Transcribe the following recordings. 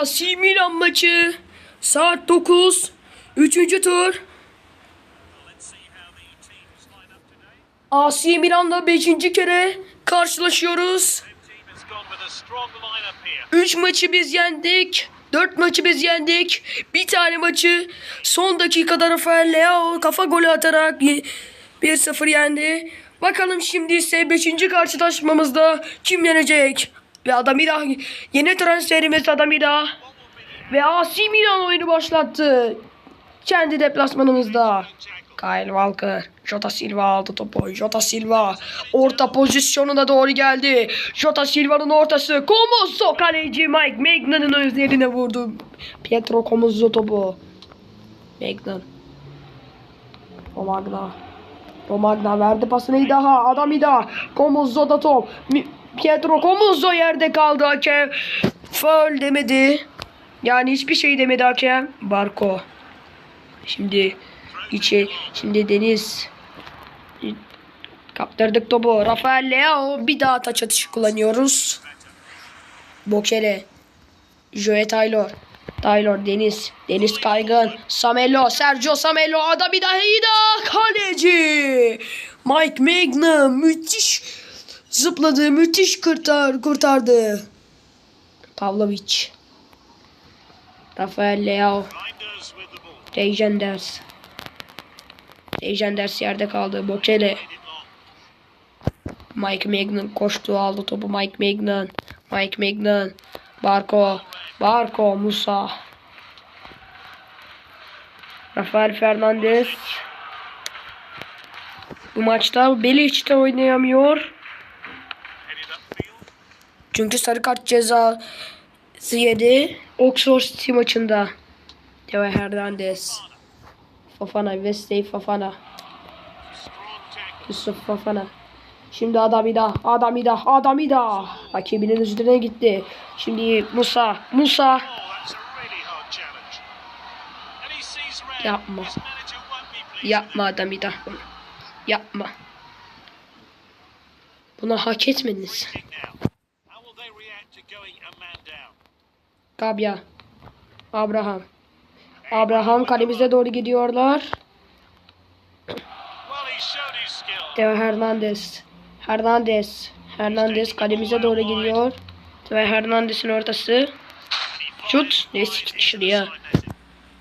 AC Milan maçı saat 9 3. tur AC Milan'la 5. kere karşılaşıyoruz. 3 maçı biz yendik. 4 maçı biz yendik. Bir tane maçı son dakikada Rafael Leao kafa golü atarak y- 1-0 yendi. Bakalım şimdi ise 5. karşılaşmamızda kim yenecek? Ve Adamira yeni transferimiz Adamira ve AC Milan oyunu başlattı. Kendi deplasmanımızda. Kyle Walker. Jota Silva aldı topu. Jota Silva orta pozisyonuna doğru geldi. Jota Silva'nın ortası. Komozzo kaleci Mike Magnan'ın üzerine vurdu. Pietro Komozzo topu. Magnan. Romagna. Romagna verdi pasını İdaha. Adam İdaha. Komozzo da top. Mi- Pietro Komozzo yerde kaldı hakem. Foul demedi. Yani hiçbir şey demedi hakem. Barco. Şimdi içe şimdi Deniz kaptırdık topu. Rafael Leao bir daha taç atışı kullanıyoruz. Bokele. Joe Taylor. Taylor Deniz. Deniz Kaygın. Samello. Sergio Samello. Ada bir daha iyi daha. Kaleci. Mike Magna. Müthiş zıpladı. Müthiş kurtar, kurtardı. Pavlovic. Rafael Leao. Legenders. Legenders yerde kaldı. Bokele. Mike Magnan koştu aldı topu Mike Magnan. Mike Magnan. Barco. Barco Musa. Rafael Fernandez. Bu maçta Beliç'te oynayamıyor. Çünkü sarı kart cezası yedi. Oxford City maçında. Teo Hernandez. Fofana, Wesley Fofana. Yusuf Fofana. Şimdi Adamida, Adamida, Adamida. Rakibinin üzerine gitti. Şimdi Musa, Musa. Yapma. Yapma Adamida. Yapma. Bunu hak etmediniz. Gabya. Abraham. Abraham kalemize doğru gidiyorlar. Teo Hernandez. Hernandez. Hernandez kalemize doğru gidiyor. Ve Hernandez'in ortası. Şut. Neyse şuraya.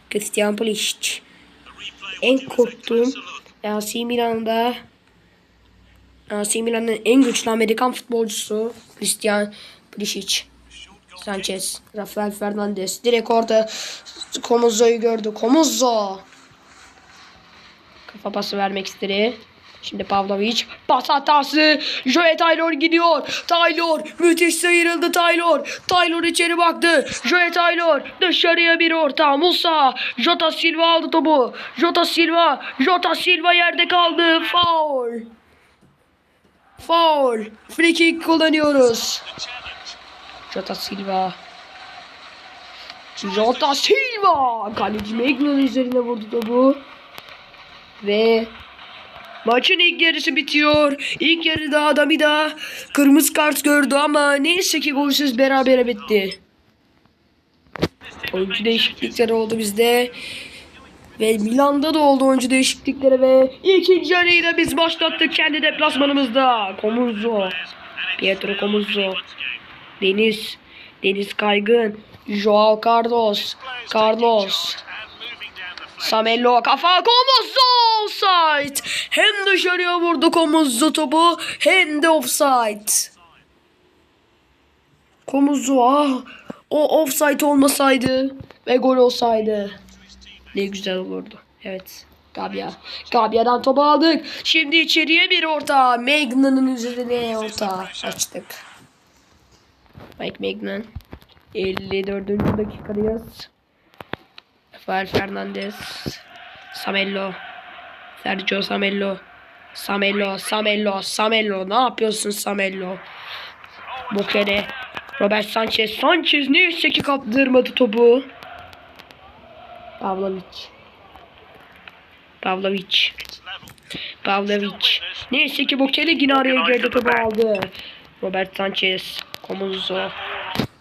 Christian Pulisic. En korktuğum AC Milan'da AC Milan'ın en güçlü Amerikan futbolcusu Christian Pulisic. Sanchez, Rafael Fernandez direkt orada Komuzzo'yu gördü. Komuzzo. Kafa pası vermek istedi. Şimdi Pavlovic pas hatası. Joe Taylor gidiyor. Taylor müthiş sıyrıldı Taylor. Taylor içeri baktı. Joe Taylor dışarıya bir orta. Musa. Jota Silva aldı topu. Jota Silva. Jota Silva yerde kaldı. Foul. Foul. Free kick kullanıyoruz. Jota Silva. Jota Silva. Kaleci Magnan'ın üzerine vurdu topu. Ve maçın ilk yarısı bitiyor. İlk yarıda adamı da kırmızı kart gördü ama neyse ki golsüz berabere bitti. Oyuncu değişiklikleri oldu bizde. Ve Milan'da da oldu oyuncu değişiklikleri ve ikinci yarıyı da biz başlattık kendi deplasmanımızda. Komuzzo. Pietro Komuzzo. Deniz. Deniz Kaygın. Joao Carlos. Carlos. Samello kafa Komuzzo offside. Hem dışarıya vurdu Komuzzo topu hem de offside. Komuzzo ah o offside olmasaydı ve gol olsaydı ne güzel olurdu. Evet. Gabia. Gabia'dan topu aldık. Şimdi içeriye bir orta. Magnan'ın üzerine orta açtık. Mike Magnan. 54. dakikadayız. Rafael Fernandez. Samello. Sergio Samello. Samello, Samello, Samello. Ne yapıyorsun Samello? Bokere. Robert Sanchez. Sanchez neyse ki kaptırmadı topu. Pavlovic. Pavlovic. Pavlovic. Neyse ki Bokele yine araya girdi topu aldı. Robert Sanchez. Komuzzo.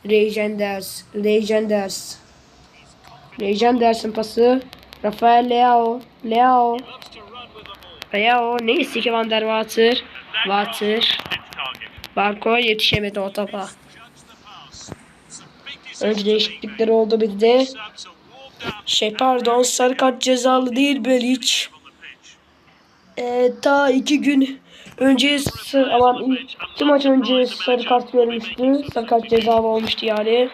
Legenders. Legenders. Legenders'in pası. Rafael Leao. Leao. Leao. Neyse ki Van der Water. Water. Barco yetişemedi o topa. Önce değişiklikler oldu bir de. Şey pardon sarı kart cezalı değil Belic. Ee, ta iki gün önce s- aman iki maç önce sarı kart görmüştü. Sarı kart cezalı olmuştu yani.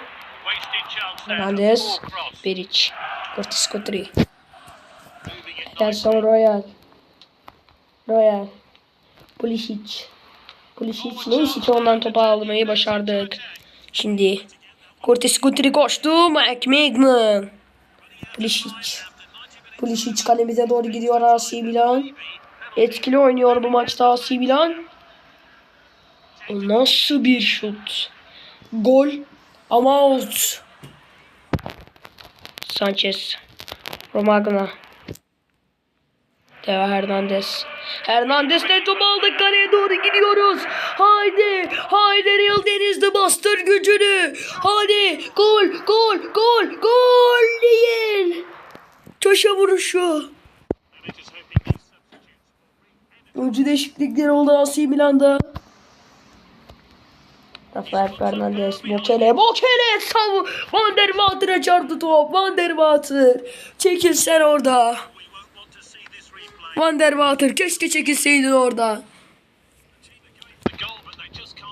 Hernandez, Beric, Curtis Kutri, Ederson Royal, Royal, Pulisic, Pulisic neyse ki ondan topu almayı başardık. Şimdi Curtis Kutri koştu, Mike Magnan, Pulisic, Pulisic kalemize doğru gidiyor AC Milan. Etkili oynuyor bu maçta AC Milan. Nasıl bir şut? Gol ama out. Sanchez. Romagna. Teo Hernandez. Hernandez de topu aldık kaleye doğru gidiyoruz. Haydi. Haydi Real Deniz'de bastır gücünü. Hadi. Gol. Gol. Gol. Gol değil. Köşe vuruşu. Oyuncu değişiklikleri oldu AC Milan'da. Rafael Fernandez, Bokele, Bokele savu. Van der Water'a çarptı top. Van der Water. Çekil sen orada. Van der Water keşke çekilseydin orada.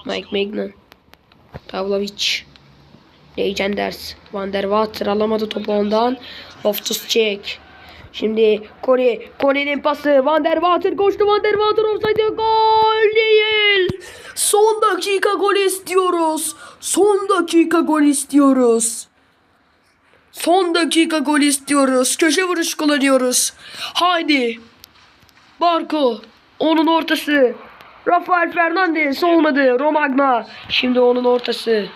Mike Magnan. Pavlovic. Legenders. Van der Water alamadı topu ondan. Loftus Cheek. Şimdi Kore. Kore'nin pası. Van der Water koştu. Van der Water offside. Gol değil. Son dakika gol istiyoruz. Son dakika gol istiyoruz. Son dakika gol istiyoruz. Köşe vuruş kullanıyoruz. Haydi. Barco. Onun ortası. Rafael Fernandez olmadı. Romagna. Şimdi onun ortası.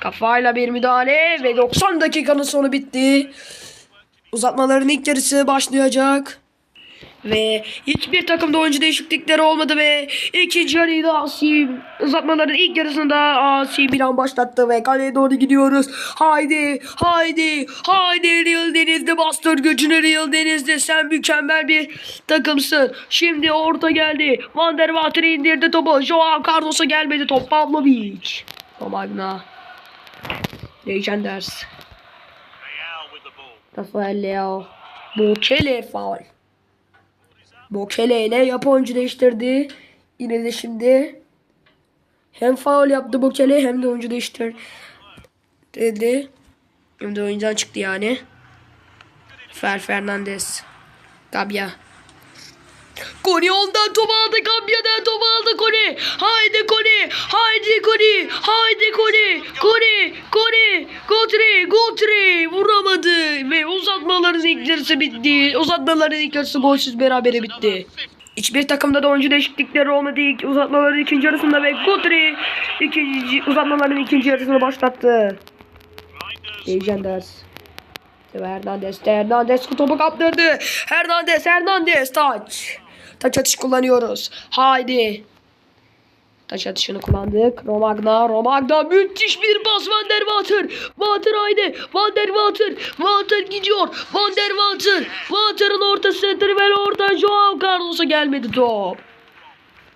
Kafayla bir müdahale ve 90 dakikanın sonu bitti. Uzatmaların ilk yarısı başlayacak. Ve hiçbir takımda oyuncu değişiklikleri olmadı ve ikinci yarıyı da uzatmaların ilk yarısında Asi Milan başlattı ve kaleye doğru gidiyoruz. Haydi, haydi, haydi Real Deniz'de bastır gücünü Real Deniz'de sen mükemmel bir takımsın. Şimdi orta geldi. Van der Water indirdi topu. Joao Carlos'a gelmedi top. Pavlovic. Romagna. Legenders. Rafael Leao. Bokele faul. Bokele ile yapı oyuncu değiştirdi. Yine de şimdi hem faul yaptı Bokele hem de oyuncu değiştirdi. Hem de oyundan çıktı yani. Fer Fernandez. Gabia. Koni ondan top aldı. Gabia'dan top aldı Koni. Haydi Koni. Haydi Koni. Haydi Koni. Koni. Koni. Gotri. Gotri. Vuramadı. Ve uzatmaların ilk yarısı bitti. Uzatmaların ilk yarısı golsüz berabere bitti. Hiçbir takımda da oyuncu değişiklikleri olmadı. Uzatmaların ikinci yarısında ve Gotri ikinci, uzatmaların ikinci yarısını başlattı. Legenders. Hernandez, Hernandez topu kaptırdı. Hernandez, Hernandez taç. Taç atış kullanıyoruz. Haydi. Taç atışını kullandık. Romagna, Romagna müthiş bir pas Van der Water. Water haydi. Van der Water. Water gidiyor. Van der Water. Water'ın ortası. Trivel orta. Joao Carlos'a gelmedi top.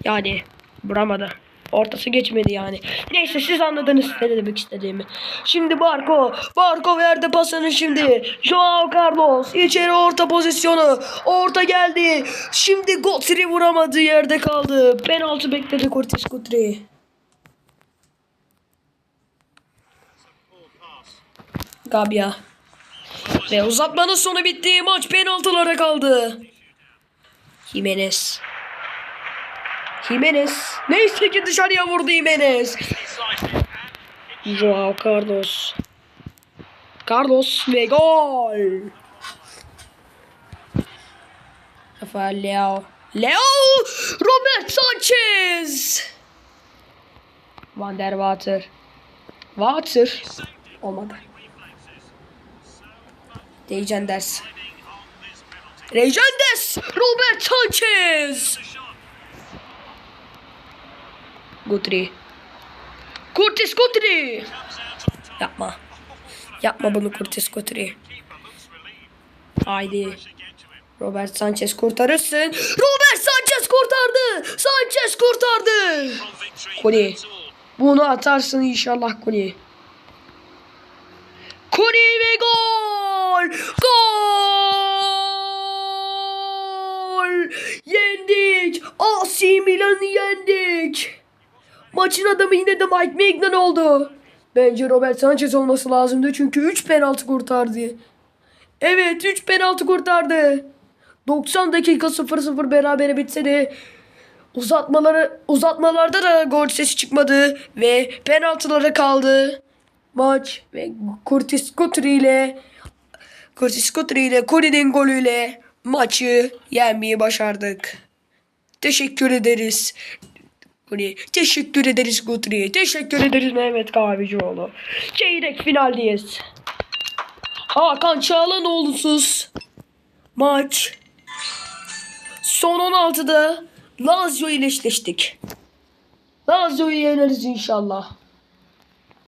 Yani vuramadı. Ortası geçmedi yani. Neyse siz anladınız ne demek istediğimi. Şimdi Barco. Barco verdi pasını şimdi. Joao Carlos. içeri orta pozisyonu. Orta geldi. Şimdi Gotri vuramadı yerde kaldı. Penaltı bekledi Curtis Gotri. Gabia. Ve uzatmanın sonu bitti. Maç penaltılara kaldı. Jimenez. Jimenez. Neyse ki dışarıya vurdu Jimenez. Joao Carlos. Carlos ve gol. Rafael Leao. Leo! Robert Sanchez! Van der Water. Water. Olmadı. Legenders. Legenders! Robert Sanchez! Gutri. Curtis Gutri! Yapma. Yapma bunu Curtis Couturier. Haydi. Robert Sanchez kurtarırsın. Robert Sanchez kurtardı. Sanchez kurtardı. Koli. Bunu atarsın inşallah Koli. Koli ve gol. Gol. Yendik. AC Milan'ı yendik. Maçın adamı yine de Mike Magnan oldu. Bence Robert Sanchez olması lazımdı çünkü 3 penaltı kurtardı. Evet 3 penaltı kurtardı. 90 dakika 0-0 berabere bitse de uzatmaları uzatmalarda da gol sesi çıkmadı ve penaltılara kaldı. Maç ve Curtis Couturier ile Curtis Couturier ile Colin'in golüyle maçı yenmeyi başardık. Teşekkür ederiz. Hani teşekkür ederiz Gutri'ye. Teşekkür ederiz Mehmet Kahvecioğlu. Çeyrek finaldeyiz. Hakan Çağlanoğlu'suz maç. Son 16'da Lazio ile eşleştik. Lazio'yu yeneriz inşallah.